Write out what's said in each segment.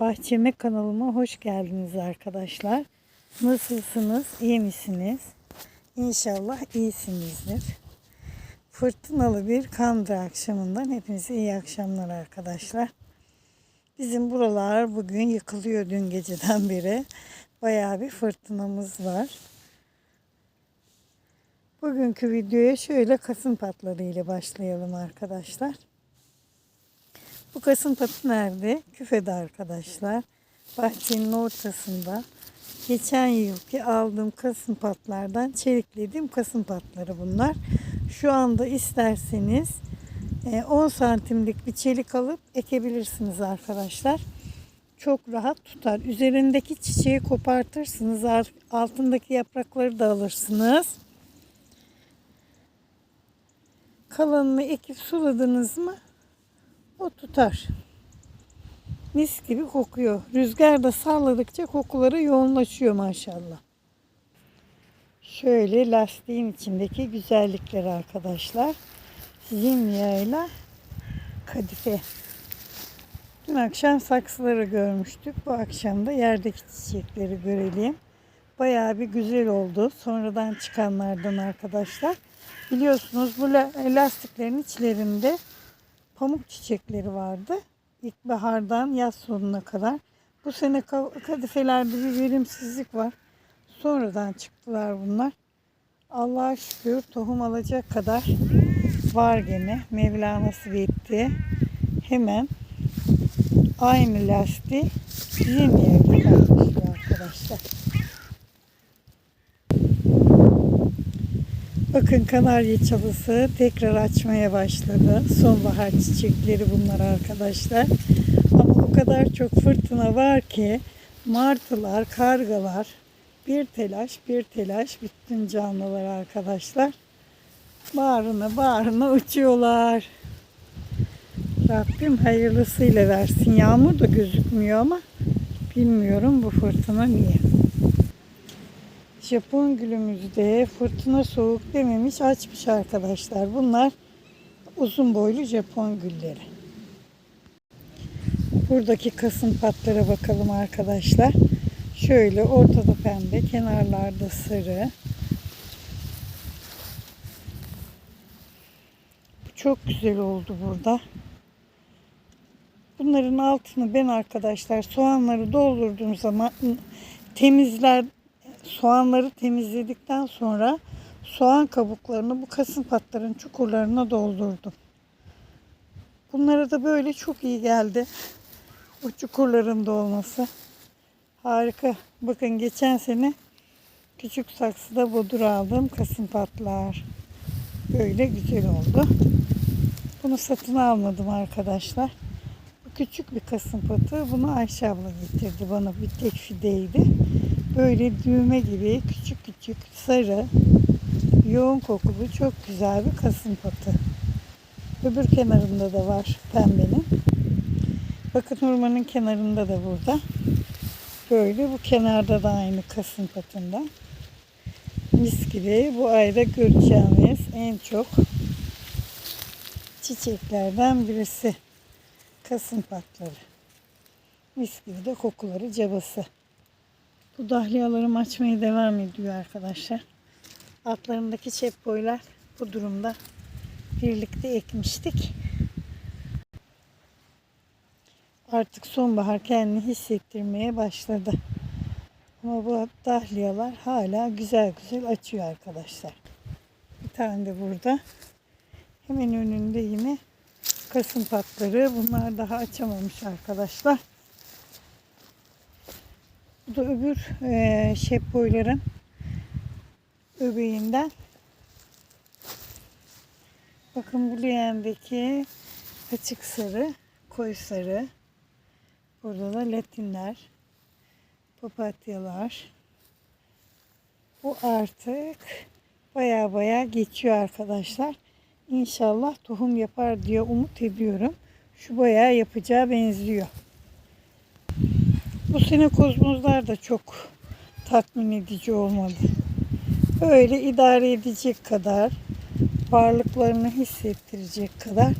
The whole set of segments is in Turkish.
Bahçeme kanalıma hoş geldiniz arkadaşlar. Nasılsınız? İyi misiniz? İnşallah iyisinizdir. Fırtınalı bir Kandıra akşamından hepinize iyi akşamlar arkadaşlar. Bizim buralar bugün yıkılıyor dün geceden beri. Bayağı bir fırtınamız var. Bugünkü videoya şöyle kasım patları ile başlayalım arkadaşlar. Bu kasım patı nerede? Küfede arkadaşlar. Bahçenin ortasında. Geçen yılki aldığım kasım patlardan çeliklediğim kasım patları bunlar. Şu anda isterseniz e, 10 santimlik bir çelik alıp ekebilirsiniz arkadaşlar. Çok rahat tutar. Üzerindeki çiçeği kopartırsınız. Altındaki yaprakları da alırsınız. Kalanını ekip suladınız mı o tutar. Mis gibi kokuyor. Rüzgar da salladıkça kokuları yoğunlaşıyor maşallah. Şöyle lastiğin içindeki güzellikler arkadaşlar. Zimyayla kadife. Dün akşam saksıları görmüştük. Bu akşam da yerdeki çiçekleri görelim. Bayağı bir güzel oldu. Sonradan çıkanlardan arkadaşlar. Biliyorsunuz bu lastiklerin içlerinde pamuk çiçekleri vardı. İlkbahardan yaz sonuna kadar. Bu sene kadifelerde bir verimsizlik var. Sonradan çıktılar bunlar. Allah'a şükür tohum alacak kadar var gene. Mevla nasip etti. Hemen aynı lastiği yeni yerde kalmışlar arkadaşlar. Bakın kanarya çalısı tekrar açmaya başladı. Sonbahar çiçekleri bunlar arkadaşlar. Ama o kadar çok fırtına var ki martılar, kargalar bir telaş bir telaş bütün canlılar arkadaşlar. Bağrına bağrına uçuyorlar. Rabbim hayırlısıyla versin. Yağmur da gözükmüyor ama bilmiyorum bu fırtına niye. Japon gülümüzde fırtına soğuk dememiş açmış arkadaşlar. Bunlar uzun boylu Japon gülleri. Buradaki kasım patlara bakalım arkadaşlar. Şöyle ortada pembe, kenarlarda sarı. Çok güzel oldu burada. Bunların altını ben arkadaşlar soğanları doldurduğum zaman temizler soğanları temizledikten sonra soğan kabuklarını bu kasım patların çukurlarına doldurdum. Bunlara da böyle çok iyi geldi. O çukurların dolması. Harika. Bakın geçen sene küçük saksıda bodur aldım. Kasım patlar. Böyle güzel oldu. Bunu satın almadım arkadaşlar. Bu küçük bir kasım patı. Bunu Ayşe abla getirdi bana. Bir tek fideydi böyle düğme gibi küçük küçük sarı yoğun kokulu çok güzel bir kasım patı. Öbür kenarında da var pembenin. Bakın hurmanın kenarında da burada. Böyle bu kenarda da aynı kasım patından. Mis gibi bu ayda göreceğimiz en çok çiçeklerden birisi. Kasım patları. Mis gibi de kokuları cabası. Bu dahliyalarım açmaya devam ediyor arkadaşlar. Altlarındaki çep boylar bu durumda birlikte ekmiştik. Artık sonbahar kendini hissettirmeye başladı. Ama bu dahliyalar hala güzel güzel açıyor arkadaşlar. Bir tane de burada. Hemen önünde yine kasım patları. Bunlar daha açamamış arkadaşlar. Bu da öbür e, şep boyların öbeğinden. Bakın bu leğendeki açık sarı, koyu sarı. Burada da latinler, papatyalar. Bu artık baya baya geçiyor arkadaşlar. İnşallah tohum yapar diye umut ediyorum. Şu bayağı yapacağı benziyor. Bu sene kozmozlar da çok tatmin edici olmadı. Böyle idare edecek kadar, varlıklarını hissettirecek kadar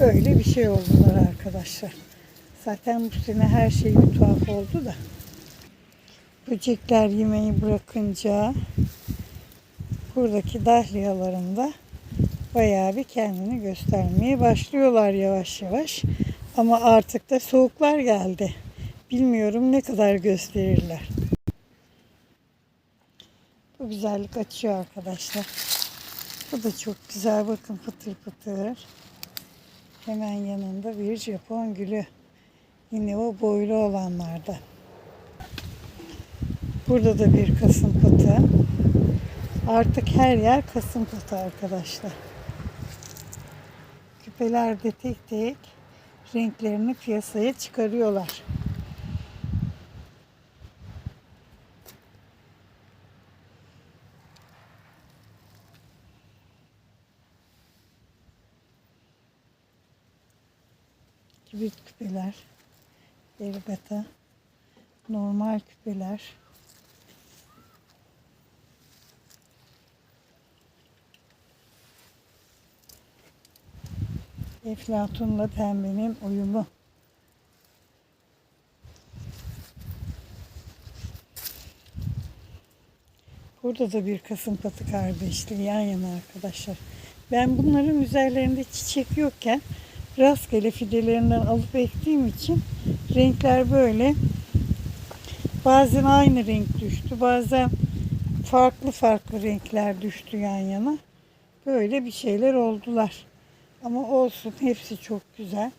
öyle bir şey oldular arkadaşlar. Zaten bu sene her şey bir tuhaf oldu da. Böcekler yemeği bırakınca buradaki dahliyalarında bayağı bir kendini göstermeye başlıyorlar yavaş yavaş. Ama artık da soğuklar geldi. Bilmiyorum ne kadar gösterirler. Bu güzellik açıyor arkadaşlar. Bu da çok güzel. Bakın pıtır pıtır. Hemen yanında bir Japon gülü. Yine o boylu olanlarda. Burada da bir kasım patı. Artık her yer kasım patı arkadaşlar. Küpeler de tek tek renklerini piyasaya çıkarıyorlar. Kibrit küpeler, bergata, normal küpeler. Eflatunla pembenin uyumu. Burada da bir kasım patı kardeşliği yan yana arkadaşlar. Ben bunların üzerlerinde çiçek yokken rastgele fidelerinden alıp ektiğim için renkler böyle. Bazen aynı renk düştü bazen farklı farklı renkler düştü yan yana. Böyle bir şeyler oldular. Ama olsun hepsi çok güzel.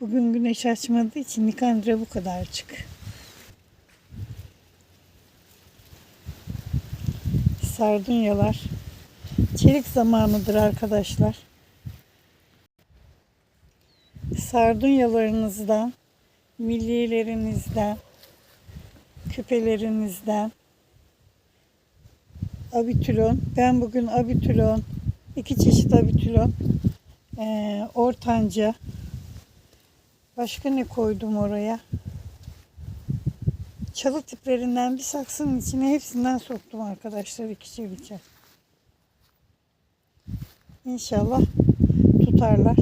Bugün güneş açmadığı için Nikandra bu kadar açık sardunyalar. Çelik zamanıdır arkadaşlar. Sardunyalarınızdan, millilerinizden, küpelerinizden, abitülon. Ben bugün abitülon, iki çeşit abitülon, ortanca, başka ne koydum oraya? Çalı tiplerinden bir saksının içine hepsinden soktum arkadaşlar ikişer ikişer. İnşallah tutarlar.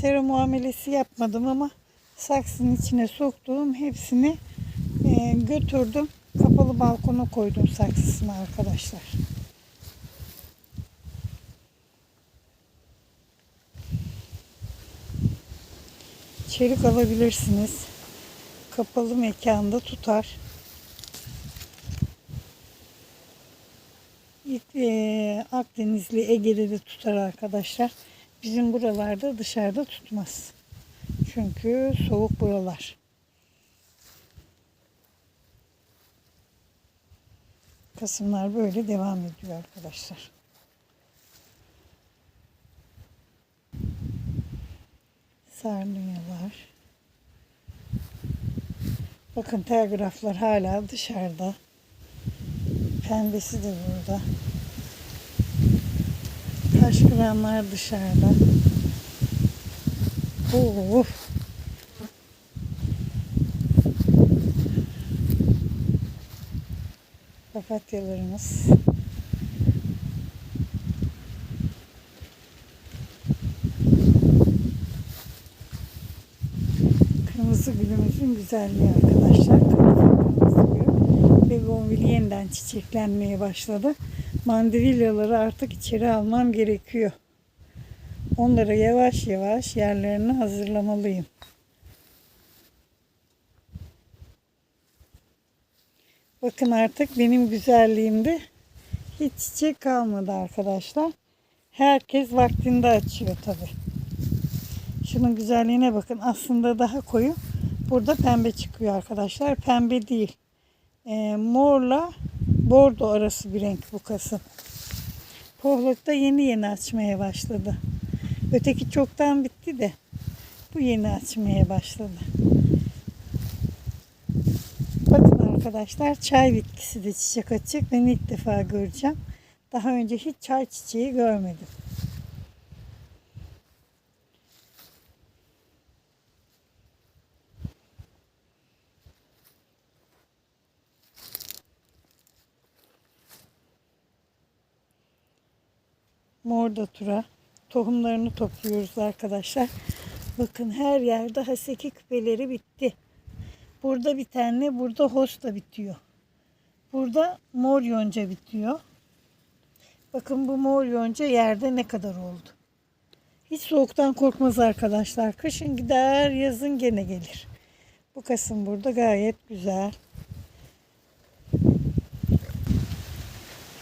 Sera muamelesi yapmadım ama saksının içine soktuğum hepsini e, götürdüm. Kapalı balkona koydum saksısını arkadaşlar. Çelik alabilirsiniz kapalı mekanda tutar. E, Akdenizli Ege'de de tutar arkadaşlar. Bizim buralarda dışarıda tutmaz. Çünkü soğuk buralar. Kasımlar böyle devam ediyor arkadaşlar. Sardunyalar. Bakın telgraflar hala dışarıda. Pembesi de burada. Taş kıranlar dışarıda. Of. Papatyalarımız. Kırmızı gülümüzün güzelliği arkadaşlar. Kırmızı gül. Begonvil yeniden çiçeklenmeye başladı. Mandevillyaları artık içeri almam gerekiyor. Onları yavaş yavaş yerlerini hazırlamalıyım. Bakın artık benim güzelliğimde hiç çiçek kalmadı arkadaşlar. Herkes vaktinde açıyor tabii. Şunun güzelliğine bakın. Aslında daha koyu. Burada pembe çıkıyor arkadaşlar. Pembe değil. E, morla bordo arası bir renk bu kasım. Pohluk da yeni yeni açmaya başladı. Öteki çoktan bitti de bu yeni açmaya başladı. Bakın arkadaşlar çay bitkisi de çiçek açık. Ben ilk defa göreceğim. Daha önce hiç çay çiçeği görmedim. Mor datura. Tohumlarını topluyoruz arkadaşlar. Bakın her yerde haseki küpeleri bitti. Burada bir tane, burada hosta bitiyor. Burada mor yonca bitiyor. Bakın bu mor yonca yerde ne kadar oldu. Hiç soğuktan korkmaz arkadaşlar. Kışın gider, yazın gene gelir. Bu kasım burada gayet güzel.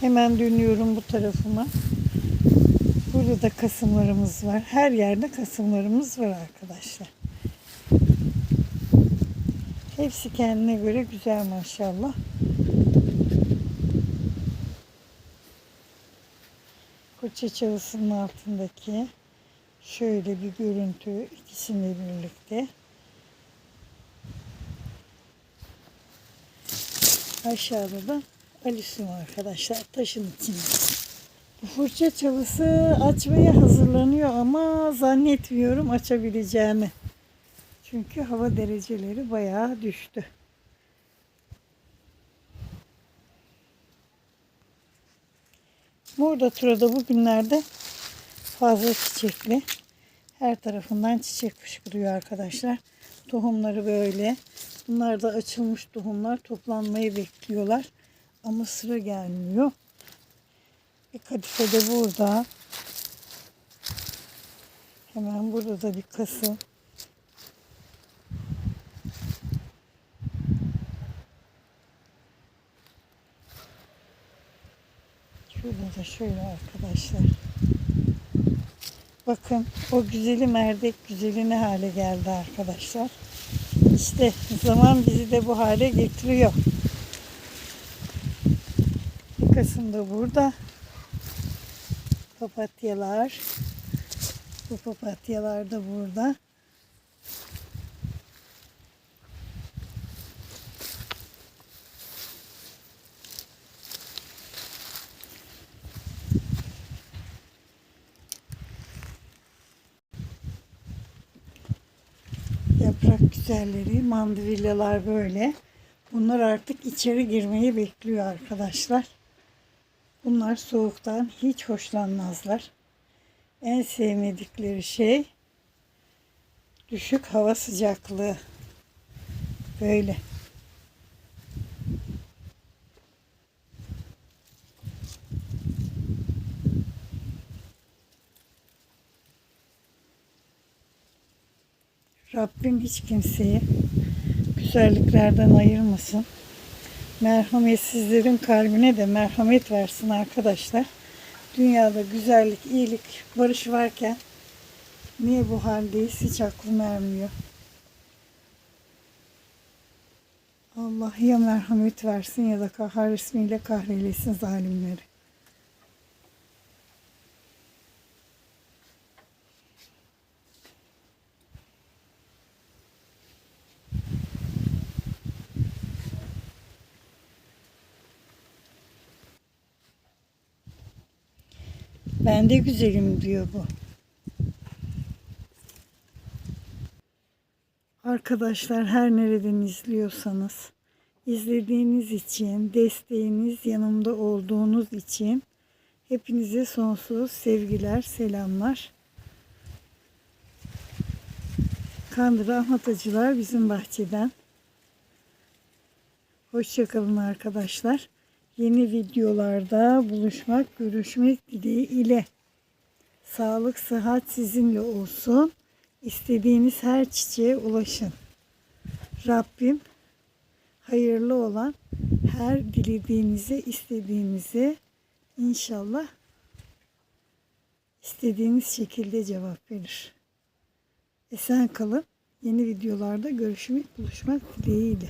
Hemen dönüyorum bu tarafıma. Burada da kasımlarımız var. Her yerde kasımlarımız var arkadaşlar. Hepsi kendine göre güzel maşallah. Koça çalısının altındaki şöyle bir görüntü ikisini birlikte. Aşağıda da Alisun arkadaşlar taşın içinde. Fırça çalısı açmaya hazırlanıyor ama zannetmiyorum açabileceğimi. Çünkü hava dereceleri bayağı düştü. Burada turada bugünlerde fazla çiçekli. Her tarafından çiçek fışkırıyor arkadaşlar. Tohumları böyle. Bunlar da açılmış tohumlar toplanmayı bekliyorlar. Ama sıra gelmiyor. Bir kadife de burada. Hemen burada da bir kası. Şurada da şöyle arkadaşlar. Bakın o güzeli merdek güzeli ne hale geldi arkadaşlar. İşte zaman bizi de bu hale getiriyor. Bir kısım da burada. Papatyalar. Bu papatyalar da burada. Yaprak güzelleri, mandivillyalar böyle. Bunlar artık içeri girmeyi bekliyor arkadaşlar. Bunlar soğuktan hiç hoşlanmazlar. En sevmedikleri şey düşük hava sıcaklığı. Böyle. Rabbim hiç kimseyi güzelliklerden ayırmasın. Merhametsizlerin kalbine de merhamet versin arkadaşlar. Dünyada güzellik, iyilik, barış varken niye bu haldeyiz hiç aklım ermiyor. Allah ya merhamet versin ya da kahar ismiyle kahreylesin zalimleri. Ben de güzelim diyor bu. Arkadaşlar her nereden izliyorsanız izlediğiniz için, desteğiniz yanımda olduğunuz için hepinize sonsuz sevgiler, selamlar. Kandıra Ahmet Acılar bizim bahçeden. Hoşçakalın arkadaşlar. Yeni videolarda buluşmak, görüşmek dileğiyle. Sağlık, sıhhat sizinle olsun. İstediğiniz her çiçeğe ulaşın. Rabbim hayırlı olan her dilediğinize, istediğinize inşallah istediğiniz şekilde cevap verir. Esen kalın. Yeni videolarda görüşmek, buluşmak dileğiyle.